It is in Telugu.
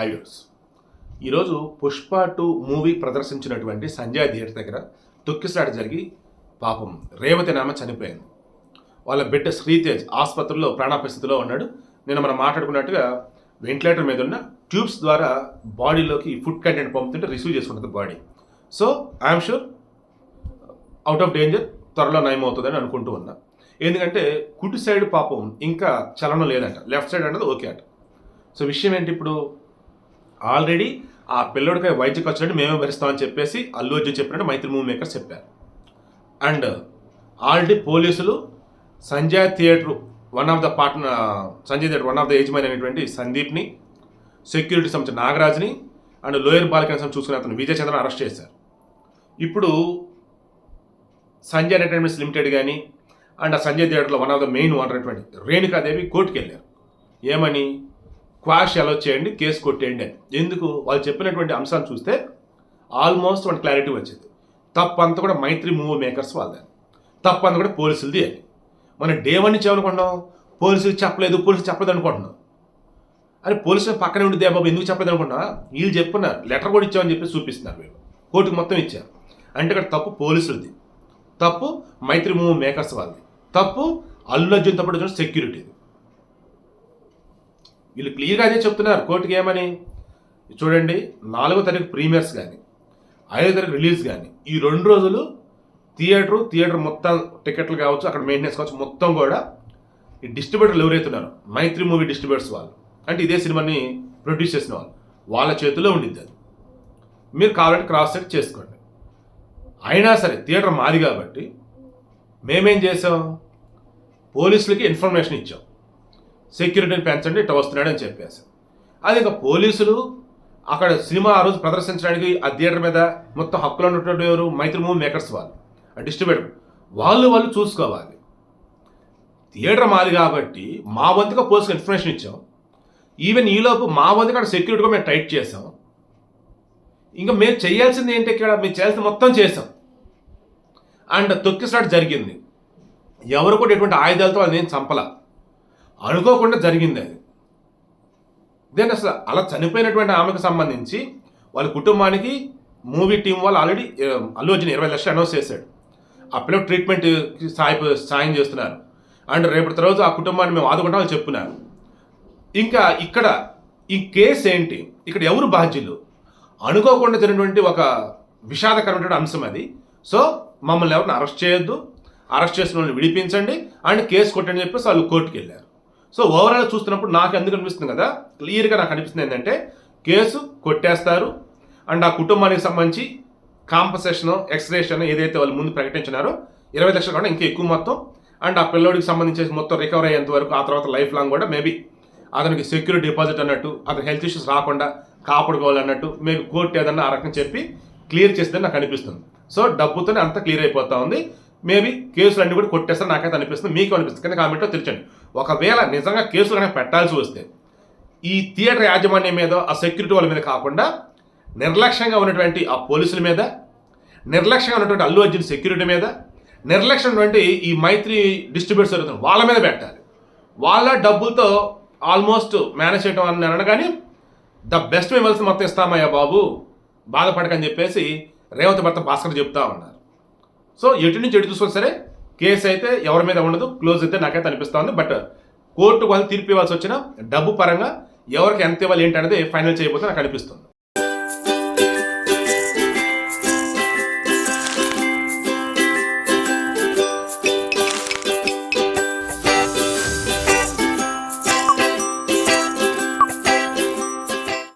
హైవేస్ ఈరోజు పుష్ప టూ మూవీ ప్రదర్శించినటువంటి సంజయ్ థియేటర్ దగ్గర తొక్కిసాడు జరిగి పాపం రేవతి నామ చనిపోయింది. వాళ్ళ బిడ్డ శ్రీతేజ్ ఆసుపత్రిలో ప్రాణాపరిస్థితిలో ఉన్నాడు. నేను మనం మాట్లాడుకున్నట్టుగా వెంటిలేటర్ మీద ఉన్న ట్యూబ్స్ ద్వారా బాడీలోకి ఫుడ్ కంటెంట్ పంపుతుంటే రిసీవ్ చేసుకుంటుంది body. So I'm sure out of danger త్వరలో నయం అవుతుందని అనుకుంటూ ఉన్నా. ఎందుకంటే కుడి సైడ్ పాపం ఇంకా చలనం లేదంట. లెఫ్ట్ సైడ్ అన్నది ఓకే అంట. సో విషయం ఏంటి ఇప్పుడు? ఆల్రెడీ ఆ పిల్లడికి వైద్య ఖర్చులని మేమే భరిస్తామని చెప్పేసి అల్లు అర్జున్ చెప్పినట్టు మైత్రి మూవీ మేకర్స్ చెప్పారు. అండ్ ఆల్రెడీ పోలీసులు Sanjay theatre one of the partner Sanjay theatre one of the యజమాని అయినటువంటి సందీప్ని సెక్యూరిటీ సంబంధించిన నాగరాజ్ని అండ్ లోయర్ బాలికన్ చూసుకునే అతను విజయచంద్రను అరెస్ట్ చేశారు. ఇప్పుడు సంజయ్ ఎంటర్టైన్మెంట్స్ లిమిటెడ్ కానీ అండ్ ఆ సంజయ్ థియేటర్లో one of the main owner అటువంటి రేణుకాదేవి కోర్టుకు వెళ్ళారు ఏమని? క్వాష్ అలో చేయండి కేసు కొట్టేయండి అని. ఎందుకు? వాళ్ళు చెప్పినటువంటి అంశాలు చూస్తే ఆల్మోస్ట్ వన్ క్లారిటీ వచ్చింది. తప్పంతా కూడా మైత్రి మూవీ మేకర్స్ వాళ్ళది. తప్పంతా కూడా పోలీసులది అని మనం డే వన్ నుంచి ఏమనుకుంటున్నాం? పోలీసులు చెప్పలేదు పోలీసులు చెప్పలేదు అనుకుంటున్నాం. అరే పోలీసులు పక్కనే ఉండి బాబు ఎందుకు చెప్పలేదు అనుకున్నా వీళ్ళు చెప్పున్నారు లెటర్ కూడా ఇచ్చామని చెప్పి చూపిస్తున్నారు వీళ్ళు. కోర్టుకు మొత్తం ఇచ్చారు. అంటే ఇక్కడ తప్పు పోలీసులది. తప్పు మైత్రి మూవీ మేకర్స్ వాళ్ళది. తప్పు అల్లు అర్జున్ పాటు సెక్యూరిటీ వీళ్ళు క్లియర్గా అదే చెప్తున్నారు కోర్టుకి ఏమని? చూడండి నాలుగో తారీఖు ప్రీమియర్స్ కానీ ఐదో తారీఖు రిలీజ్ కానీ ఈ రెండు రోజులు థియేటర్ థియేటర్ మొత్తం టికెట్లు కావచ్చు అక్కడ మెయింటెనెన్స్ కావచ్చు మొత్తం కూడా ఈ డిస్ట్రిబ్యూటర్లు ఎవరైతున్నారు మైత్రి మూవీ డిస్ట్రిబ్యూటర్స్ వాళ్ళు. అంటే ఇదే సినిమాని ప్రొడ్యూస్ చేసిన వాళ్ళు. వాళ్ళ చేతిలో ఉండిద్ది అది. మీరు కావాలంటే క్రాస్ చెక్ చేసుకోండి. అయినా సరే థియేటర్ మాది కాబట్టి మేమేం చేసాం? పోలీసులకి ఇన్ఫర్మేషన్ ఇచ్చాం. సెక్యూరిటీని పెంచండి ఇట్లా వస్తున్నాడు అని చెప్పేసి. అది ఇంకా పోలీసులు అక్కడ సినిమా ఆ రోజు ప్రదర్శించడానికి ఆ థియేటర్ మీద మొత్తం హక్కులు ఉన్నటువంటి ఎవరు? మైత్రి మూవీ మేకర్స్ వాళ్ళు. ఆ డిస్ట్రిబ్యూటర్. వాళ్ళు వాళ్ళు చూసుకోవాలి. థియేటర్ మాది కాబట్టి మా వంతుగా పోలీసులకు ఇన్ఫర్మేషన్ ఇచ్చాం. ఈవెన్ ఈలోపు మా వంతుగా అక్కడ సెక్యూరిటీ కూడా మేము టైట్ చేసాం ఇంకా మేము చేయాల్సింది ఏంటి ఇక్కడ? మేము చేయాల్సింది మొత్తం చేసాం అండ్ తొక్కిసలాట జరిగింది. ఎవరు కూడా ఎటువంటి ఆయుధాలతో వాళ్ళని నేను చంపలా. అనుకోకుండా జరిగింది అది. దెన్ అసలు అలా చనిపోయినటువంటి ఆమెకు సంబంధించి వాళ్ళ కుటుంబానికి మూవీ టీం వాళ్ళు ఆల్రెడీ అల్లు అర్జున్ ఇరవై లక్షలు అనౌన్స్ చేశాడు. ఆ పిల్లలు ట్రీట్మెంట్ సాయ సాయం చేస్తున్నారు. అండ్ రేపటి రోజు ఆ కుటుంబాన్ని మేము ఆదుకుంటామని చెప్పున్నారు. ఇంకా ఇక్కడ ఈ కేసు ఏంటి? ఇక్కడ ఎవరు బాధ్యులు? అనుకోకుండా జరిగినటువంటి ఒక విషాదకరమైనటువంటి అంశం అది. సో మమ్మల్ని ఎవరిని అరెస్ట్ చేయొద్దు. అరెస్ట్ చేసిన వాళ్ళని విడిపించండి. అండ్ కేసు కొట్టండి చెప్పేసి వాళ్ళు కోర్టుకి వెళ్ళారు సో ఓవరాల్ చూస్తున్నప్పుడు నాకు ఎందుకు అనిపిస్తుంది కదా? క్లియర్గా నాకు అనిపిస్తుంది ఏంటంటే కేసు కొట్టేస్తారు. అండ్ ఆ కుటుంబానికి సంబంధించి కాంపసేషన్ ఎక్స్రేషన్ ఏదైతే వాళ్ళు ముందు ప్రకటించినారో ఇరవై లక్షలు కూడా ఇంకా ఎక్కువ మొత్తం. అండ్ ఆ పిల్లోడికి సంబంధించి మొత్తం రికవర్ అయ్యేంత వరకు ఆ తర్వాత లైఫ్ లాంగ్ కూడా మేబీ అతనికి సెక్యూరిటీ డిపాజిట్ అన్నట్టు అతనికి హెల్త్ ఇష్యూస్ రాకుండా కాపాడుకోవాలన్నట్టు మేము కోర్టు ఏదన్నా ఆ రకం చెప్పి క్లియర్ చేస్తే నాకు అనిపిస్తుంది. సో డబ్బుతోనే అంతా క్లియర్ అయిపోతా ఉంది. మేబీ కేసులు అన్ని కూడా కొట్టేస్తారు నాకైతే అనిపిస్తుంది. మీకు అనిపిస్తుంది? కానీ కామెంట్లో తెచ్చండి ఒకవేళ నిజంగా కేసులు కనుక పెట్టాల్సి వస్తే ఈ థియేటర్ యాజమాన్యం మీద ఆ సెక్యూరిటీ వాళ్ళ మీద కాకుండా నిర్లక్ష్యంగా ఉన్నటువంటి ఆ పోలీసుల మీద నిర్లక్ష్యంగా ఉన్నటువంటి అల్లు అర్జున్ సెక్యూరిటీ మీద నిర్లక్ష్యం ఉన్నటువంటి ఈ మైత్రి డిస్ట్రిబ్యూటర్స్ జరుగుతుంది వాళ్ళ మీద పెట్టాలి. వాళ్ళ డబ్బులతో ఆల్మోస్ట్ మేనేజ్ చేయడం అని అనగానే ద బెస్ట్ మెమల్స్ మొత్తం ఇస్తామయ్యా బాబు బాధపడకని చెప్పేసి రేవంత్ భర్త భాస్కర్ చెప్తా ఉన్నారు. సో ఎటు నుంచి ఎటు చూసుకొని సరే కేసు అయితే ఎవరి మీద ఉండదు క్లోజ్ అయితే నాకైతే అనిపిస్తా ఉంది. బట్ కోర్టు వాళ్ళు తీర్పు ఇవ్వాల్సి వచ్చిన డబ్బు పరంగా ఎవరికి ఎంత ఇవ్వాలి ఏంటి అనేది ఫైనల్ చేయబోతే నాకు అనిపిస్తుంది.